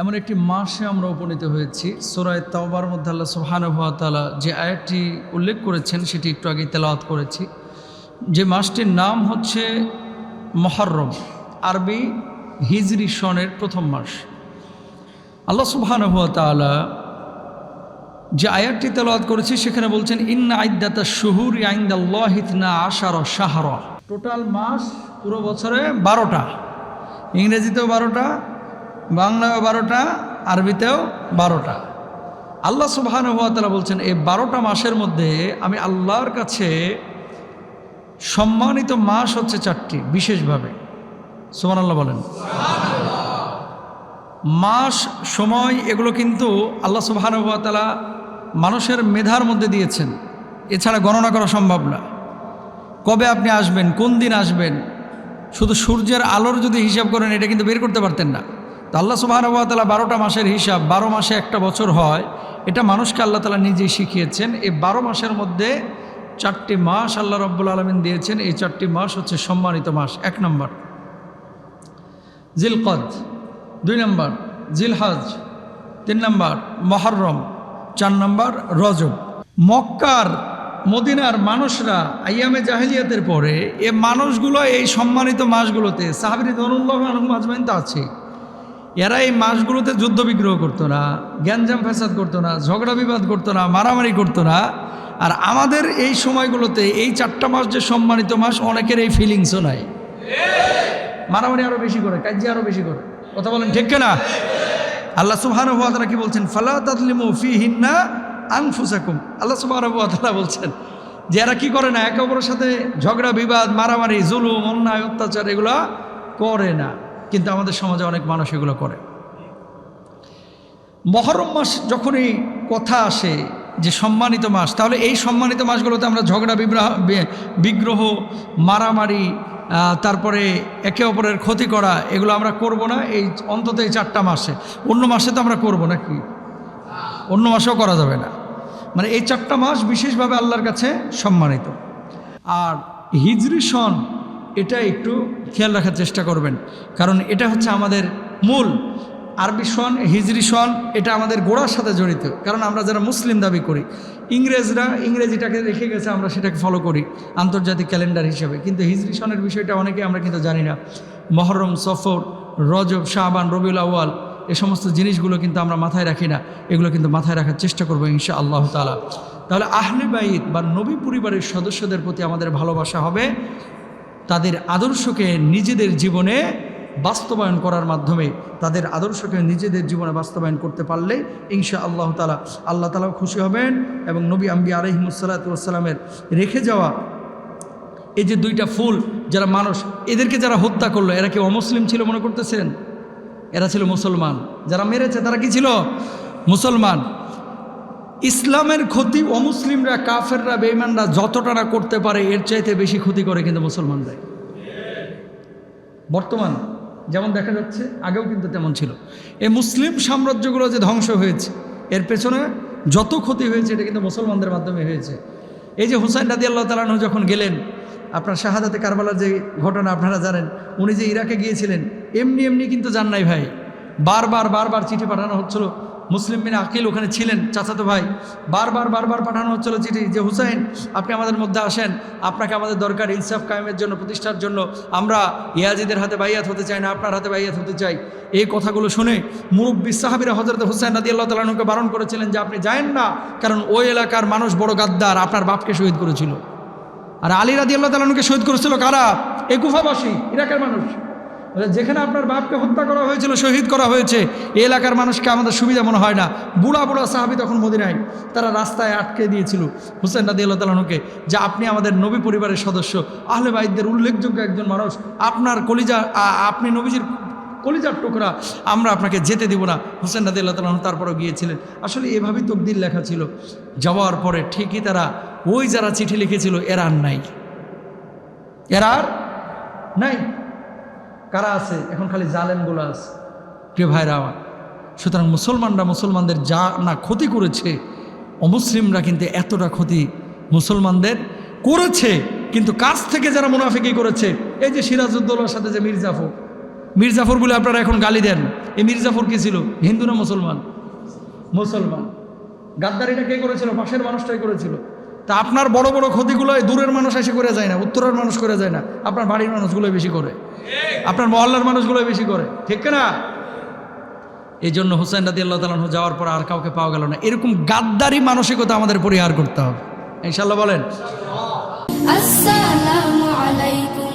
এমন একটি মাসে আমরা উপনীত হয়েছি। সোরায় তাওবার মধ্যে আল্লাহ সুবহানুভাতালা যে আয়াতটি উল্লেখ করেছেন, সেটি একটু আগে তেলাওয়াত করেছি। যে মাসটির নাম হচ্ছে মহরম, আরবি হিজরি সনের প্রথম মাস। আল্লাহ সুবহানুভাতালা যে আয়াতটি তেলাওয়াত করেছি, সেখানে বলছেন, ইন্না আইদাতা শুহুর আইন্দাল্লাহিতনা আশার শাহর। টোটাল মাস পুরো বছরে বারোটা। ইংরেজিতেও বারোটা বাংলায়ও বারোটা, আরবিতেও বারোটা। আল্লাহ সুবাহানুভাতালা বলছেন, এই বারোটা মাসের মধ্যে আমি আল্লাহর কাছে সম্মানিত মাস হচ্ছে চারটি, বিশেষভাবে। সুমান আল্লাহ বলেন। মাস, সময়, এগুলো কিন্তু আল্লাহ সুবাহানুভাতালা মানুষের মেধার মধ্যে দিয়েছেন। এছাড়া গণনা করা সম্ভব না। কবে আপনি আসবেন? কোন দিন আসবেন? শুধু সূর্যের আলোর যদি হিসাব করেন, এটা কিন্তু বের করতে পারতেন না। তো আল্লাহ সুবাহানুভাতালা বারোটা মাসের হিসাব, বারো মাসে একটা বছর হয়। এটা মানুষকে আল্লাহ তালা নিজেই শিখিয়েছেন। এই বারো মাসের মধ্যে চারটি মাস আল্লাহ রব্বুল আলমিন দিয়েছেন। এই চারটি মাস হচ্ছে সম্মানিত মাস। এক নম্বর, জিলকদ। দুই নম্বর, জিলহাজ। তিন নম্বর, মহরম। চার নম্বর, রজব। মক্কার, মদিনার মানুষরা আইয়ামে জাহেলিয়াতের পরে এ মানুষগুলো এই সম্মানিত মাসগুলোতে, সাহাবির দনুল্লাহ আজমাইন তো আছে। এরা এই মাসগুলোতে যুদ্ধ বিগ্রহ করতো না, গ্যাঞ্জাম ফ্যাসাদ করতো না, ঝগড়া বিবাদ করতো না, মারামারি করতো না। আর আমাদের এই সময়গুলোতে এই চারটা মাস যে সম্মানিত মাস, অনেকের এই ফিলিংসও নাই। মারামারি আরও বেশি করে কাজে আরও বেশি করে। কথা বলেন ঠিক না আল্লাহ সুবহান তারা কি বলছেন? ফালা তাদলিমু ফি হিন্না আনফুসাকুম। আল্লাহ সুবহান তারা বলছেন যে এরা কী করে না, একে অপরের সাথে ঝগড়া, বিবাদ, মারামারি, জুলুম, অন্যায়, অত্যাচার, এগুলো করে না। কিন্তু আমাদের সমাজে অনেক মানুষ এগুলো করে। মহরম মাস যখনই কথা আসে যে সম্মানিত মাস, তাহলে এই সম্মানিত মাসগুলোতে আমরা ঝগড়া বিগ্রহ বিগ্রহ, মারামারি তারপরে একে অপরের ক্ষতি করা, এগুলো আমরা করব না। এই অন্তত এই চারটা মাসে। অন্য মাসে তো আমরা করব না কি অন্য মাসেও করা যাবে না। মানে এই চারটা মাস বিশেষভাবে আল্লাহর কাছে সম্মানিত। আর হিজরি সন এটা একটু খেয়াল রাখার চেষ্টা করবেন। কারণ এটা হচ্ছে আমাদের মূল। আরবি সন, হিজরি সন, এটা আমাদের গোড়ার সাথে জড়িত। কারণ আমরা যারা মুসলিম দাবি করি, ইংরেজরা ইংরেজিটাকে রেখে গেছে, আমরা সেটাকে ফলো করি আন্তর্জাতিক ক্যালেন্ডার হিসেবে। কিন্তু হিজরি সনের বিষয়টা অনেকে আমরা কিন্তু জানি না। মহরম, সফর, রজব শাহবান রবিউল আওয়াল এ সমস্ত জিনিসগুলো কিন্তু আমরা মাথায় রাখি না। এগুলো কিন্তু মাথায় রাখার চেষ্টা করব ইনশা আল্লাহ তালা তাহলে আহলে বাইত বা নবী পরিবারের সদস্যদের প্রতি আমাদের ভালোবাসা হবে তাদের আদর্শকে নিজেদের জীবনে বাস্তবায়ন করার মাধ্যমে তাদের আদর্শকে নিজেদের জীবনে বাস্তবায়ন করতে পারলে ইনশা আল্লাহ তালা আল্লাহ তালাও খুশি হবেন এবং নবী আম্বি আলহিমসাল্লাতামের রেখে যাওয়া এই যে দুইটা ফুল যারা মানুষ, এদেরকে যারা হত্যা করল, এরা কি অমুসলিম ছিল মনে করতেছেন? এরা ছিল মুসলমান। যারা মেরেছে তারা কি ছিল? মুসলমান। ইসলামের ক্ষতি অমুসলিমরা কাফেররা বেইমানরা যতটা না করতে পারে, এর চাইতে বেশি ক্ষতি করে কিন্তু মুসলমানরাই। বর্তমান যেমন দেখা যাচ্ছে, আগেও কিন্তু তেমন ছিল। এই মুসলিম সাম্রাজ্যগুলো যে ধ্বংস হয়েছে, এর পেছনে যত ক্ষতি হয়েছে, এটা কিন্তু মুসলমানদের মাধ্যমে হয়েছে। এই যে হুসাইন রাদি আল্লাহ তালানহ যখন গেলেন, আপনার শাহাদাতে কারবালার যে ঘটনা আপনারা জানেন, উনি যে ইরাকে গিয়েছিলেন, এমনি এমনি কিন্তু যান নাই ভাই। বারবার বারবার চিঠি পাঠানো হচ্ছিল। মুসলিম বিন আকিল ওখানে ছিলেন, চাচাতো ভাই। বারবার বারবার পাঠানো হচ্ছিল চিঠি যে, হুসাইন, আপনি আমাদের মধ্যে আসেন। আপনাকে আমাদের দরকার ইনসাফ কায়েমের জন্য, প্রতিষ্ঠার জন্য। আমরা ইয়াজিদের হাতে বাইয়াত হতে চাই না, আপনার হাতে বাইয়াত হতে চাই। এই কথাগুলো শুনে মুরব্বী সাহাবিরা হজরত হুসাইন রাদি আল্লাহ তালানুকে বারণ করেছিলেন যে, আপনি যায়েন না, কারণ ওই এলাকার মানুষ বড় গাদ্দার, আপনার বাপকে শহীদ করেছিল। আর আলী রাদি আল্লাহ তালানুকে শহীদ করেছিল কারা? এ কুফাবাসী, ইরাকের মানুষ। যেখানে আপনার বাপকে হত্যা করা হয়েছিল, শহীদ করা হয়েছে, এই এলাকার মানুষকে আমাদের সুবিধা মনে হয় না। বুড়া বুড়া সাহাবি তখন মদিনায় তারা রাস্তায় আটকে দিয়েছিল, হুসেন রাদি আল্লাহ তালানুকে যে আপনি আমাদের নবী পরিবারের সদস্য। আহলে বাইদদের উল্লেখযোগ্য একজন মানুষ। আপনার কলিজা আপনি নবীজির কলিজার টুকরা, আমরা আপনাকে যেতে দিব না। হুসেন রাদি আল্লাহ তালাহু তারপরেও গিয়েছিলেন। আসলে এভাবেই তকদির লেখা ছিল। যাওয়ার পরে ঠিকই তারা ওই যারা চিঠি লিখেছিল, এরা নাই। এরা নাই। কারা আছে? এখন খালি জালেমগুলো আছে। প্রিয় ভাইরা আমার, সুতরাং মুসলমানরা মুসলমানদের যা না ক্ষতি করেছে, অমুসলিমরা কিন্তু এতটা ক্ষতি মুসলমানদের করেছে, কিন্তু কাছ থেকে যারা মুনাফিকি করেছে, এই যে সিরাজউদ্দৌলার সাথে যে মির্জাফর মির্জাফর বলে আপনারা এখন গালি দেন। এই মির্জাফর কী ছিল? হিন্দু না মুসলমান? মুসলমান। গাদ্দারিটা কে করেছিল? পাশের মানুষটাই করেছিল। তা আপনার বড় বড় ক্ষতিগুলো দূরের মানুষ এসে করে যায় না, উত্তরের মানুষ করে যায় না। আপনার বাড়ির মানুষগুলোই বেশি করে। আপনার মহল্লার মানুষগুলোই বেশি করে। ঠিক না এই জন্য হুসেন রাদি আল্লাহ তালন যাওয়ার পর আর কাউকে পাওয়া গেল না। এরকম গাদ্দারি মানসিকতা আমাদের পরিহার করতে হবে। ইনশাল্লাহ বলেন। আসসালামু আলাইকুম।